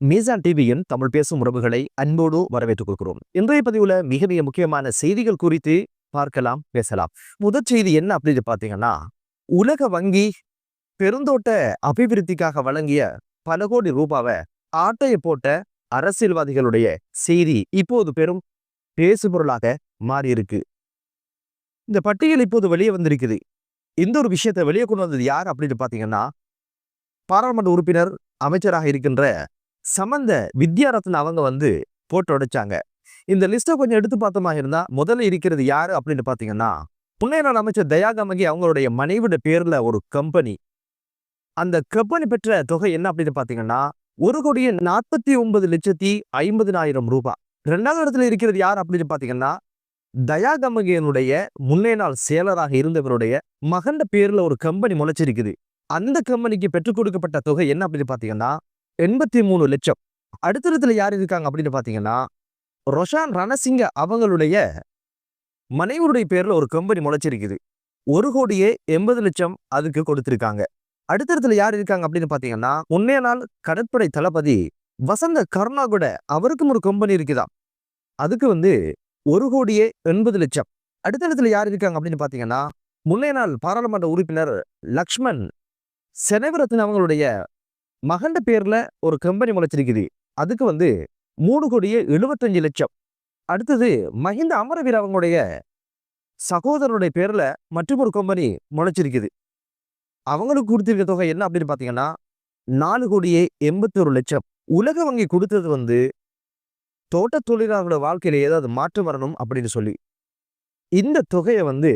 மீசான் டிவியின் தமிழ் பேசும் உறவுகளை அன்போடு வரவேற்றுக் கொள்கிறோம். இன்றைய பதிவுல மிக மிக முக்கியமான செய்திகள் குறித்து பார்க்கலாம் பேசலாம். முதற் செய்தி என்ன அப்படின்னு பார்த்தீங்கன்னா உலக வங்கி பெருந்தோட்ட அபிவிருத்திக்காக வழங்கிய பல கோடி ரூபாவை ஆட்டையை போட்ட அரசியல்வாதிகளுடைய செய்தி இப்போது பெரும் பேசுபொருளாக மாறியிருக்கு. இந்த பட்டியல் இப்போது வெளியே வந்திருக்குது. இந்த ஒரு விஷயத்தை வெளியே கொண்டு வந்தது யார் அப்படின்னு பார்த்தீங்கன்னா பாராளுமன்ற உறுப்பினர் அமைச்சராக இருக்கின்ற சமந்த வித்யாரத்ன அவங்க வந்து போட்டு உடைச்சாங்க. இந்த லிஸ்ட்டை கொஞ்சம் எடுத்து பார்த்தோமா இருந்தா முதல்ல இருக்கிறது யாரு அப்படின்னு பார்த்தீங்கன்னா முன்னே நாள் அமைச்சர் தயாகமகி அவங்களுடைய மனைவிட பேர்ல ஒரு கம்பெனி அந்த கம்பெனி பெற்ற தொகை என்ன அப்படின்னு பார்த்தீங்கன்னா ஒரு கோடியே நாற்பத்தி ஒன்பது லட்சத்தி ஐம்பதினாயிரம் ரூபாய் ரெண்டாவது இடத்துல இருக்கிறது யார் அப்படின்னு பார்த்தீங்கன்னா தயாகமகியனுடைய முன்னே நாள் செயலராக இருந்தவருடைய மகண்ட பேர்ல ஒரு கம்பெனி முளைச்சிருக்குது. அந்த கம்பெனிக்கு பெற்றுக் கொடுக்கப்பட்ட தொகை என்ன அப்படின்னு பார்த்தீங்கன்னா எண்பத்தி மூணு லட்சம். அடுத்தடுத்துல யார் இருக்காங்க அப்படின்னு பார்த்தீங்கன்னா ரொஷான் ரணசிங்க அவங்களுடைய மனைவருடைய பேர்ல ஒரு கம்பெனி முளைச்சிருக்குது. ஒரு கோடியே எண்பது லட்சம் அதுக்கு கொடுத்திருக்காங்க. அடுத்தடுத்துல யார் இருக்காங்க அப்படின்னு பார்த்தீங்கன்னா முன்னைய நாள் கடற்படை தளபதி வசந்த கருணாகுட அவருக்கும் ஒரு கம்பெனி இருக்குதாம். அதுக்கு வந்து ஒரு கோடியே எண்பது லட்சம். அடுத்தடுத்துல யார் இருக்காங்க அப்படின்னு பார்த்தீங்கன்னா முன்னைய நாள் பாராளுமன்ற உறுப்பினர் லக்ஷ்மண் செனவரத்தின் அவங்களுடைய மகண்ட பேர்ல ஒரு கம்பெனி முளைச்சிருக்குது. அதுக்கு வந்து மூணு கோடியே எழுபத்தஞ்சு லட்சம். அடுத்தது மஹிந்த அமரவீர் அவங்களுடைய சகோதரனுடைய பேர்ல மற்றும் ஒரு கம்பெனி முளைச்சிருக்குது. அவங்களுக்கு கொடுத்திருக்க தொகை என்ன அப்படின்னு பார்த்தீங்கன்னா நாலு கோடியே எண்பத்தொரு லட்சம். உலக வங்கி கொடுத்தது வந்து தோட்ட தொழிலாளர்களோட வாழ்க்கையில ஏதாவது மாற்றம் வரணும் அப்படின்னு சொல்லி. இந்த தொகையை வந்து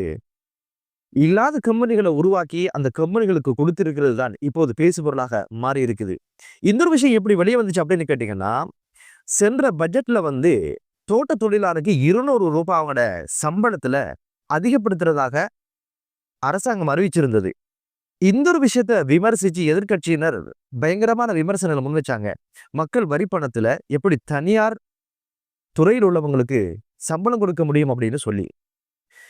இல்லாத கம்பெனிகளை உருவாக்கி அந்த கம்பெனிகளுக்கு கொடுத்திருக்கிறது தான் இப்போது பேசுபொருளாக மாறி இருக்குது. இந்த ஒரு விஷயம் எப்படி வெளியே வந்துச்சு அப்படின்னு கேட்டீங்கன்னா சென்ற பட்ஜெட்ல வந்து தோட்ட தொழிலாளருக்கு இருநூறு ரூபாய் அவங்களோட சம்பளத்துல அதிகப்படுத்துறதாக அரசாங்கம் அறிவிச்சிருந்தது. இந்த ஒரு விஷயத்த விமர்சிச்சு எதிர்க்கட்சியினர் பயங்கரமான விமர்சனங்களை முன்வச்சாங்க மக்கள் வரி பணத்துல எப்படி தனியார் துறையில் உள்ளவங்களுக்கு சம்பளம் கொடுக்க முடியும் அப்படின்னு சொல்லி.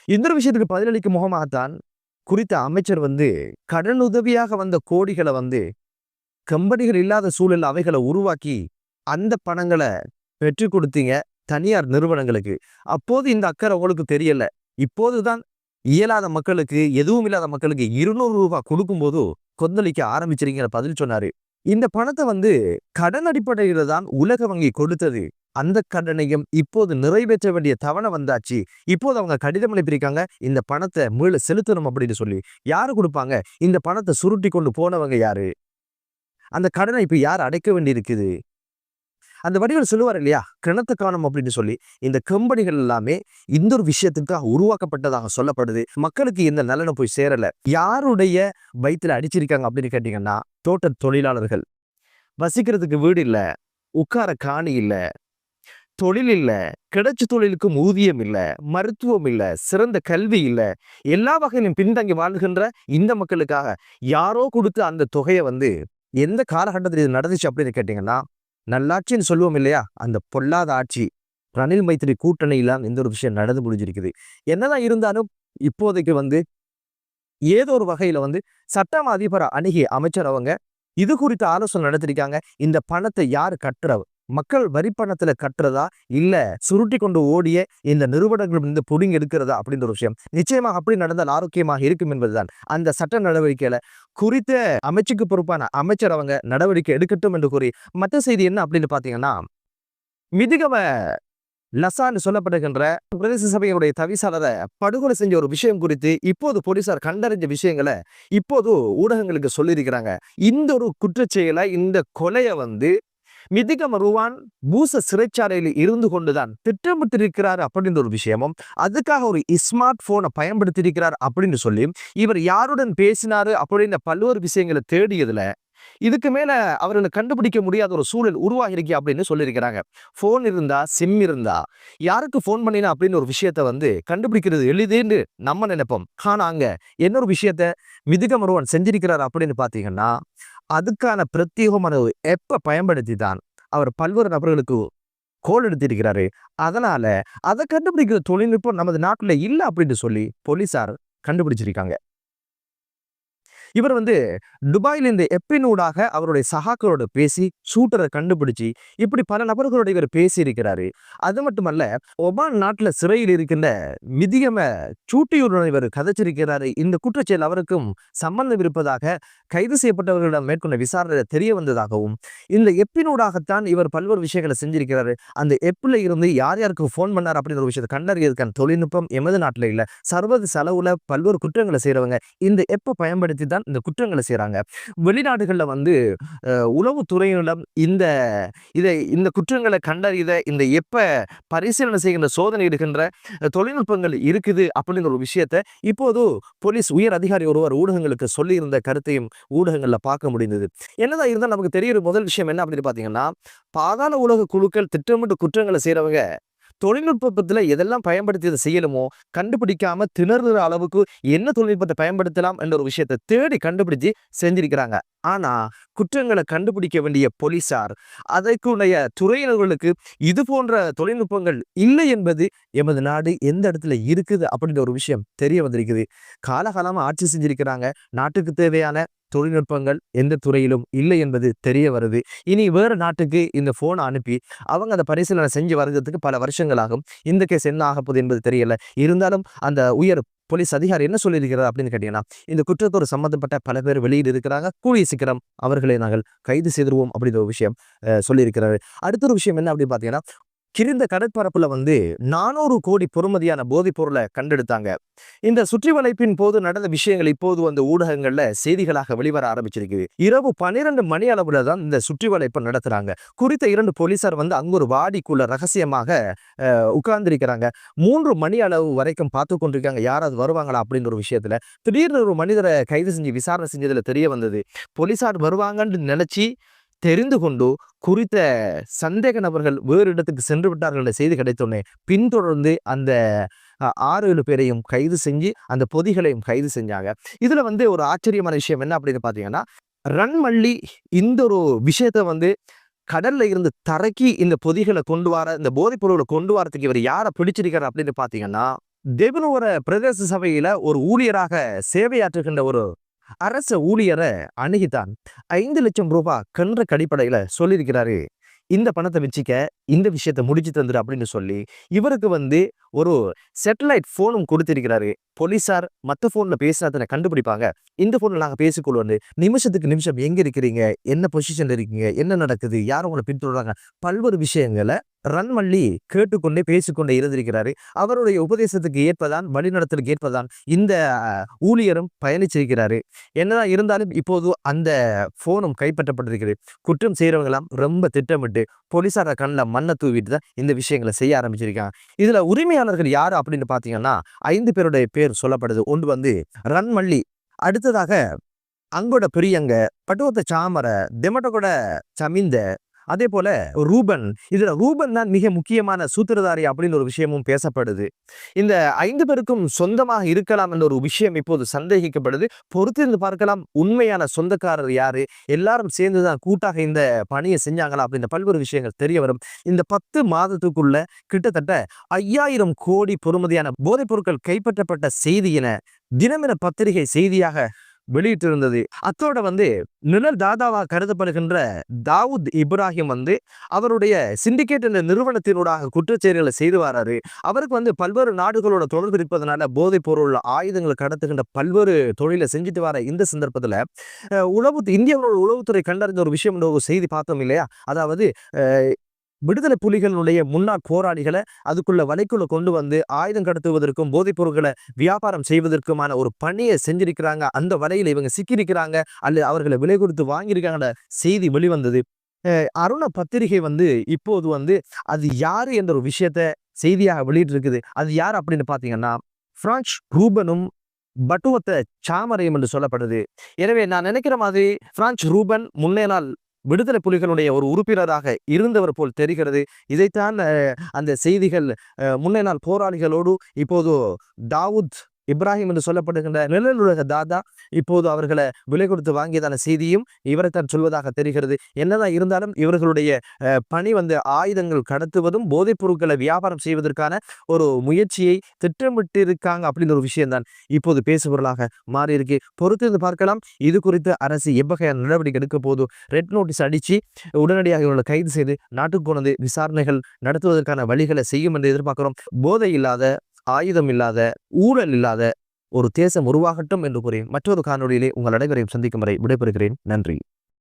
இந்த ஒரு விஷயத்துக்கு பதிலளிக்கும் முகமாகத்தான் குறித்த அமைச்சர் வந்து கடன் உதவியாக வந்த கோடிகளை வந்து கம்பெனிகள் இல்லாத சூழல் அவைகளை உருவாக்கி அந்த பணங்களை பெற்றுக் கொடுத்தீங்க தனியார் நிறுவனங்களுக்கு. அப்போது இந்த அக்கறை உங்களுக்கு தெரியல. இப்போதுதான் இயலாத மக்களுக்கு எதுவும் இல்லாத மக்களுக்கு இருநூறு ரூபாய் கொடுக்கும்போது கொந்தளிக்க ஆரம்பிச்சிருங்கிற பதில் சொன்னாரு. இந்த பணத்தை வந்து கடன் அடிப்படையில தான் உலக வங்கி கொடுத்தது. அந்த கடனையும் இப்போது நிறைவேற்ற வேண்டிய தவணை வந்தாச்சு. இப்போது அவங்க கடிதம் அனுப்பியிருக்காங்க. இந்த பணத்தை மீள செலுத்தணும் அப்படின்னு சொல்லி. யாரு கொடுப்பாங்க? இந்த பணத்தை சுருட்டி கொண்டு போனவங்க யாரு? அந்த கடனை இப்போ யார் அடைக்க வேண்டியிருக்குது? அந்த வடிவில் சொல்லுவார் இல்லையா? கிணத்து காணும் அப்படின்னு சொல்லி. இந்த கம்பெனிகள் எல்லாமே இந்த ஒரு விஷயத்துக்காக உருவாக்கப்பட்டதாக சொல்லப்படுது. மக்களுக்கு இந்த நலனை போய் சேரல. யாருடைய வயிற்றுல அடிச்சிருக்காங்க அப்படின்னு கேட்டீங்கன்னா தோட்ட தொழிலாளர்கள். வசிக்கிறதுக்கு வீடு இல்லை. உட்கார காணி இல்லை. தொழில் இல்ல கிடைச்ச தொழிலுக்கும் ஊதியம் இல்ல மருத்துவம் இல்லை சிறந்த கல்வி இல்ல எல்லா வகையிலும் பின்தங்கி வாழ்கின்ற இந்த மக்களுக்காக யாரோ கொடுத்த அந்த தொகையை வந்து எந்த காலகட்டத்தில் இது நடந்துச்சு அப்படின்னு கேட்டீங்கன்னா நல்லாட்சின்னு சொல்லுவோம் இல்லையா? அந்த பொல்லாத ஆட்சி ரணில் மைத்திரி கூட்டணியிலாம் இந்த ஒரு விஷயம் நடந்து முடிஞ்சிருக்குது. என்னதான் இருந்தாலும் இப்போதைக்கு வந்து ஏதோ ஒரு வகையில வந்து சட்டம் அதிபர் அணுகி அமைச்சர் அவங்க இது குறித்து ஆலோசனை நடத்திருக்காங்க. இந்த பணத்தை யார் கட்டுறவு மக்கள் வரி பணத்தில் கட்டுறதா? இல்லை சுருட்டி கொண்டு ஓடிய இந்த நிறுவனங்கள் இந்த புடிங்க எடுக்கிறதா? அப்படின்ற ஒரு விஷயம். நிச்சயமாக அப்படி நடந்தால் ஆரோக்கியமாக இருக்கும் என்பதுதான். அந்த சட்ட நடவடிக்கையில குறித்த அமைச்சுக்கு பொறுப்பான அமைச்சர் அவங்க நடவடிக்கை எடுக்கட்டும் என்று கூறி மற்ற செய்தி என்ன அப்படின்னு பார்த்தீங்கன்னா மிதுகவ லசான்னு சொல்லப்படுகின்ற பிரதேச சபையுடைய தவிசாளரை படுகொலை செஞ்ச ஒரு விஷயம் குறித்து இப்போது போலீசார் கண்டறிஞ்ச விஷயங்களை இப்போது ஊடகங்களுக்கு சொல்லியிருக்கிறாங்க. இந்த ஒரு குற்றச்செயலை இந்த கொலையை வந்து மிதிகம ருவான் பூச சிறைச்சாலையில் இருந்து கொண்டுதான் திட்டமிட்டிருக்கிறார் அப்படின்ற ஒரு விஷயமும் அதுக்காக ஒரு ஸ்மார்ட் போனை பயன்படுத்தியிருக்கிறார் அப்படின்னு சொல்லி இவர் யாருடன் பேசினாரு அப்படின்ற பல்வேறு விஷயங்களை தேடியதுல இதுக்கு மேல அவர்களை கண்டுபிடிக்க முடியாத ஒரு சூழல் உருவாகிருக்கு அப்படின்னு சொல்லியிருக்கிறாங்க. ஃபோன் இருந்தா சிம் இருந்தா யாருக்கு ஃபோன் பண்ணினா அப்படின்னு ஒரு விஷயத்த வந்து கண்டுபிடிக்கிறது எளிதுன்னு நம்ம நினைப்போம். ஆனா அங்க என்ன ஒரு விஷயத்த மிதுகமருவன் செஞ்சிருக்கிறார் அப்படின்னு பாத்தீங்கன்னா அதுக்கான பிரத்யேகமான எப்போ எப்ப பயன்படுத்தி தான் அவர் பல்வேறு நபர்களுக்கு கோல் எடுத்திருக்கிறாரு. அதனால அதை கண்டுபிடிக்கிற தொழில்நுட்பம் நமது நாட்டுல இல்லை அப்படின்னு சொல்லி போலீசார் கண்டுபிடிச்சிருக்காங்க. இவர் வந்து துபாயில் இந்த எப்பினூடாக அவருடைய சகாக்களோட பேசி ஷூட்டரை கண்டுபிடிச்சு இப்படி பல நபர்களோட இவர் பேசி இருக்கிறாரு அது மட்டுமல்ல ஒபான் நாட்டுல சிறையில் இருக்கின்ற மிதியம சூட்டியுடன் இவர் கதைச்சிருக்கிறாரு. இந்த குற்றச்செயல் அவருக்கும் சம்பந்தம் இருப்பதாக கைது செய்யப்பட்டவர்களிடம் மேற்கொண்ட விசாரணை தெரிய வந்ததாகவும் இந்த எப்பினூடாகத்தான் இவர் பல்வேறு விஷயங்களை செஞ்சிருக்கிறாரு. அந்த எப்பில் இருந்து யார் யாருக்கு ஃபோன் பண்ணார் அப்படிங்கிற விஷயத்தை கண்டறியதுக்கான தொழில்நுட்பம் எமது நாட்டில் இல்லை. சர்வதேச அளவுல பல்வேறு குற்றங்களை செய்கிறவங்க இந்த எப்போ பயன்படுத்தி தான் இந்த குற்றங்களை செய்கிறாங்க வெளிநாடுகளில் வந்து அஹ், உளவுத்துறையினிடம் இந்த இதை இந்த குற்றங்களை கண்டறித இந்த எப்போ பரிசீலனை செய்கின்ற சோதனை இருக்கின்ற தொழில்நுட்பங்கள் இருக்குது அப்படிங்கிற ஒரு விஷயத்தை இப்போது போலீஸ் உயர் அதிகாரி ஒருவர் ஊடகங்களுக்கு சொல்லியிருந்த கருத்தையும் ஊடகங்களில் பார்க்க முடிந்தது. என்னதான் இருந்தால் நமக்கு தெரியுற முதல் விஷயம் என்ன அப்படின்னு பார்த்தீங்கன்னா பாதாள உலக குழுக்கள் திட்டமிட்டு குற்றங்களை செய்கிறவங்க தொழில்நுட்பத்தில் எதெல்லாம் பயன்படுத்தி இதை செய்யணுமோ கண்டுபிடிக்காம திணறுற அளவுக்கு என்ன தொழில்நுட்பத்தை பயன்படுத்தலாம் என்ற ஒரு விஷயத்தை தேடி கண்டுபிடிச்சு செஞ்சிருக்கிறாங்க. ஆனா குற்றங்களை கண்டுபிடிக்க வேண்டிய போலீசார் அதற்குடைய துறையினர்களுக்கு இது போன்ற தொழில்நுட்பங்கள் இல்லை என்பது எமது நாடு எந்த இடத்துல இருக்குது அப்படின்ற ஒரு விஷயம் தெரிய வந்திருக்குது. காலகாலமா ஆட்சி செஞ்சிருக்கிறாங்க. நாட்டுக்கு தேவையான தொழில்நுட்பங்கள் எந்த துறையிலும் இல்லை என்பது தெரிய வருது. இனி வேறு நாட்டுக்கு இந்த ஃபோனை அனுப்பி அவங்க அந்த பரிசீலனை செஞ்சு வர்றதுக்கு பல வருஷங்கள் ஆகும் இந்த கேஸ் என்ன ஆகப்போகுது என்பது தெரியல. இருந்தாலும் அந்த உயர் போலீஸ் அதிகாரி என்ன சொல்லியிருக்கிறார் அப்படின்னு கேட்டீங்கன்னா இந்த குற்றத்தோடு சம்பந்தப்பட்ட பல பேர் வெளியில் இருக்கிறாங்க. கூடிய சீக்கிரம் அவர்களை நாங்கள் கைது செய்திருவோம் அப்படின்ற ஒரு விஷயம் சொல்லியிருக்கிறார் சொல்லியிருக்கிறாரு. அடுத்த ஒரு விஷயம் என்ன அப்படின்னு பார்த்தீங்கன்னா கிரிந்த கடற்பரப்புல வந்து நானூறு கோடி பொறுமதியான போதைப் பொருளை கண்டெடுத்தாங்க. இந்த சுற்றி வளைப்பின் போது நடந்த விஷயங்கள் இப்போது வந்து ஊடகங்கள்ல செய்திகளாக வெளிவர ஆரம்பிச்சிருக்குது. இரவு பன்னிரண்டு மணி அளவுல தான் இந்த சுற்றி வளைப்பு நடத்துறாங்க. குறித்த இரண்டு போலீசார் வந்து அங்கு ஒரு வாடிக்குள்ள ரகசியமாக உட்கார்ந்திருக்கிறாங்க. மூன்று மணி அளவு வரைக்கும் பார்த்து கொண்டிருக்காங்க. யாராவது வருவாங்களா அப்படின்ற ஒரு விஷயத்துல. திடீர்னு ஒரு மனிதரை கைது செஞ்சு விசாரணை செஞ்சதுல தெரிய வந்தது. போலீசார் வருவாங்கன்னு நினைச்சு தெரிந்து கொண்டு குறித்த சந்தேக நபர்கள் வேறு இடத்துக்கு சென்று விட்டார்கள் என்ற செய்தி கிடைத்தோடனே பின்தொடர்ந்து அந்த ஆறு ஏழு பேரையும் கைது செஞ்சு அந்த பொதிகளையும் கைது செஞ்சாங்க. இதுல வந்து ஒரு ஆச்சரியமான விஷயம் என்ன அப்படின்னு பாத்தீங்கன்னா ரன்மல்லி இந்த ஒரு விஷயத்த வந்து கடல்ல இருந்து தரக்கி இந்த பொதிகளை கொண்டு வர இந்த போதைப் பொருளை கொண்டு வரதுக்கு இவர் யாரை பிடிச்சிருக்காரு அப்படின்னு பாத்தீங்கன்னா தெபனுவர பிரதேச சபையில ஒரு ஊழியராக சேவையாற்றுகின்ற ஒரு அரச ஊழியரை அணுகித்தான். ஐந்து லட்சம் ரூபாய் கன்ற கடிப்படையில சொல்லியிருக்கிறாரு. இந்த பணத்தை வச்சுக்க இந்த விஷயத்தை முடிச்சு தந்துரு அப்படின்னு சொல்லி இவருக்கு வந்து ஒரு சேட்டலைட் ஃபோனும் கொடுத்திருக்கிறாரு. போலீசார் மற்ற ஃபோனில் பேசினதை கண்டுபிடிப்பாங்க. இந்த ஃபோனில் நாங்க பேசிக்கொள்வோம் நிமிஷத்துக்கு நிமிஷம் எங்க இருக்கிறீங்க? என்ன பொசிஷன்ல இருக்கீங்க? என்ன நடக்குது? யார் உங்களை பின்தொடர்றாங்க? பல்வேறு விஷயங்களை ரன்மல்லி கேட்டுக்கொண்டே பேசிக்கொண்டே இருந்திருக்கிறாரு அவருடைய உபதேசத்துக்கு ஏற்பதான் வழிநடத்தலுக்கு ஏற்பதான் இந்த ஊழியரும் பயணிச்சிருக்கிறாரு. என்னதான் இருந்தாலும் இப்போது அந்த போனும் கைப்பற்றப்பட்டிருக்கிறது. குற்றம் செய்யறவங்களாம் ரொம்ப திட்டமிட்டு போலீசார கண்ணில் மண்ணை தூவிட்டு தான் இந்த விஷயங்களை செய்ய ஆரம்பிச்சிருக்காங்க. இதுல உரிமையாளர்கள் யாரு அப்படின்னு பாத்தீங்கன்னா ஐந்து பேருடைய பேர் பேர் சொல்லப்படுது. ஒன்று வந்து ரன்மல்லி. அடுத்ததாக அங்கோட பெரியங்க பட்டுவத்த சாமர திமட்டகோட சமிந்த அதே போல ரூபன். இதுல ரூபன் தான் மிக முக்கியமான சூத்திரதாரி அப்படின்னு ஒரு விஷயமும் பேசப்படுது. இந்த ஐந்து பேருக்கும் சொந்தமாக இருக்கலாம் என்ற ஒரு விஷயம் இப்போது சந்தேகிக்கப்படுது. பொறுத்திருந்து பார்க்கலாம் உண்மையான சொந்தக்காரர் யாரு? எல்லாரும் சேர்ந்துதான் கூட்டாக இந்த பணியை செஞ்சாங்களா அப்படின்ற பல்வேறு விஷயங்கள் தெரிய வரும். இந்த பத்து மாதத்துக்குள்ள கிட்டத்தட்ட ஐயாயிரம் கோடி பொறுமதியான போதைப் பொருட்கள் கைப்பற்றப்பட்ட செய்தியின தினமின பத்திரிகை செய்தியாக வெளியிட்டிருந்தது. அத்தோட வந்து நிழல் தாதாவா கருதப்படுகின்ற தாவூத் இப்ராஹிம் வந்து அவருடைய சிண்டிகேட் என்ற நிறுவனத்தினூடாக குற்றச்செயல்களை செய்து வராரு. அவருக்கு வந்து பல்வேறு நாடுகளோட தொடர்பு இருப்பதனால போதைப் பொருள் ஆயுதங்களை கடத்துகின்ற பல்வேறு தொழிலை செஞ்சுட்டு வர இந்த சந்தர்ப்பத்தில் உழவு உளவு இந்தியாவோட உளவுத்துறை கண்டறிந்த ஒரு விஷயம் ஒரு செய்தி பார்த்தோம் இல்லையா? அதாவது விடுதலை புலிகளுடைய முன்னாள் போராளிகளை அதுக்குள்ள வலைக்குள்ள கொண்டு வந்து ஆயுதம் கடத்துவதற்கும் போதைப் பொருட்களை வியாபாரம் செய்வதற்குமான ஒரு பணியை செஞ்சிருக்கிறாங்க. அந்த வலையில் இவங்க சிக்கியிருக்கிறாங்க. அல்லது அவர்களை விலை கொடுத்து வாங்கியிருக்காங்கன்ற செய்தி வெளிவந்தது. அருண பத்திரிகை வந்து இப்போது வந்து அது யாரு என்ற ஒரு விஷயத்த செய்தியாக வெளியிட்டு இருக்குது அது யார் அப்படின்னு பார்த்தீங்கன்னா பிரான்ச் ரூபனும் பட்டுவத்த சாமரையும் என்று சொல்லப்படுது. எனவே நான் நினைக்கிற மாதிரி பிரான்ச் ரூபன் முன்னே நாள் விடுதலை புலிகளுடைய ஒரு உறுப்பினராக இருந்தவர் போல் தெரிகிறது. இதைத்தான் அந்த செய்திகள் முன்னே நாள் போராளிகளோடு இப்போது தாவூத் இப்ராஹிம் என்று சொல்லப்படுகின்ற நிழலுலக தாதா இப்போது அவர்களை விலை கொடுத்து வாங்கியதான செய்தியும் இவரைத்தான் சொல்வதாக தெரிகிறது. என்னதான் இருந்தாலும் இவர்களுடைய பணி வந்து ஆயுதங்கள் கடத்துவதும் போதைப் பொருட்களை வியாபாரம் செய்வதற்கான ஒரு முயற்சியை திட்டமிட்டு இருக்காங்க அப்படின்னு ஒரு விஷயம்தான். இப்போது பேசுபொருளாக மாறி இருக்கு பொறுத்திருந்து பார்க்கலாம். இது குறித்து அரசு எவ்வகையான நடவடிக்கை எடுக்க போதோ ரெட் நோட்டீஸ் அடித்து உடனடியாக இவர்களை கைது செய்து நாட்டுக்கு கொண்டு விசாரணைகள் நடத்துவதற்கான வழிகளை செய்யும் என்று எதிர்பார்க்கிறோம். போதை இல்லாத ஆயுதம் இல்லாத ஊழல் இல்லாத ஒரு தேசம் உருவாகட்டும் என்று கூறி மற்றொரு காணொளியிலே உங்கள் அனைவரையும் சந்திக்கும் வரை விடைபெறுகிறேன். நன்றி.